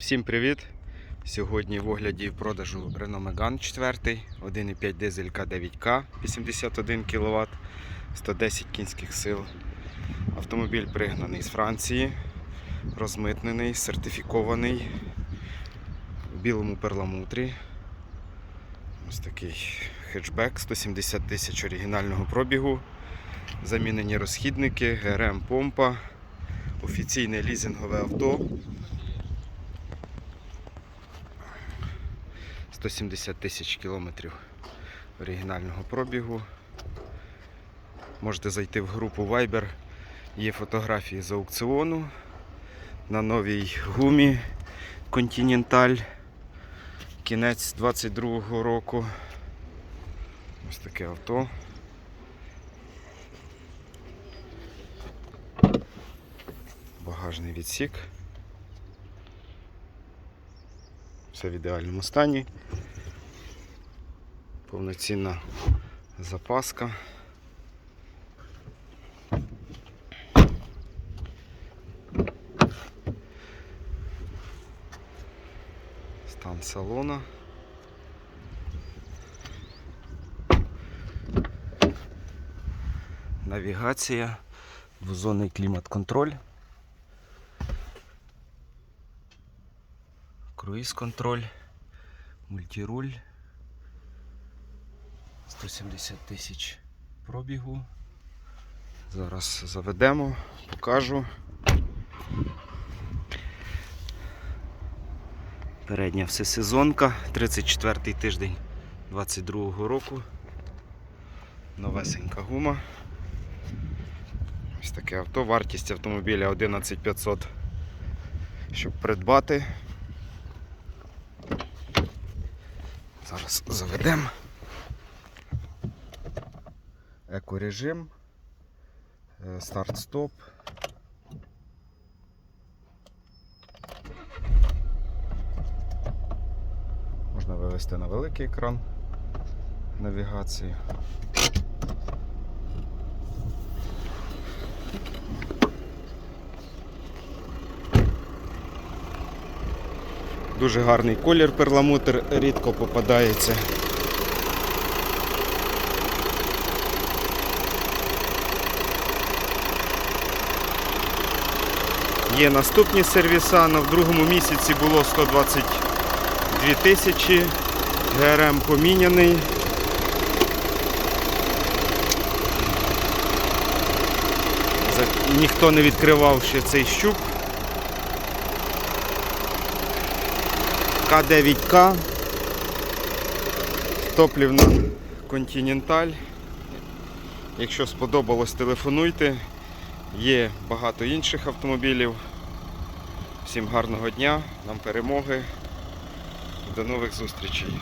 Всім привіт! Сьогодні в огляді продажу Renault Megane 4, 1,5 дизель К9К 81 кВт, 110 кінських сил. Автомобіль пригнаний з Франції, розмитнений, сертифікований в білому перламутрі. Ось такий хетчбек, 170 тисяч оригінального пробігу, замінені розхідники, ГРМ помпа, офіційне лізингове авто. 170 тисяч кілометрів оригінального пробігу. Можете зайти в групу Viber. Є фотографії з аукціону на новій гумі Continental. Кінець 22-го року. Ось таке авто. Багажний відсік. Все в ідеальному стані. Повноцінна запаска. Стан салона. Навігація, двозонний клімат-контроль. Круїз-контроль, мультируль. 170 тисяч пробігу. Зараз заведемо, покажу. Передня всесезонка, 34-й тиждень 22-го року. Новесенька гума. Ось таке авто. Вартість автомобіля 11500, щоб придбати. Зараз заведемо. Екорежим. е, Старт-стоп. Можна вивести на великий екран навігації. Дуже гарний колір перламутр, рідко попадається. Є наступні сервіса, на в другому місяці було 122 тисячі, ГРМ поміняний. Ніхто не відкривав ще цей щуп. К9К. Топлівна Continental. Якщо сподобалось, телефонуйте. Є багато інших автомобілів. Всім гарного дня, нам перемоги. До нових зустрічей.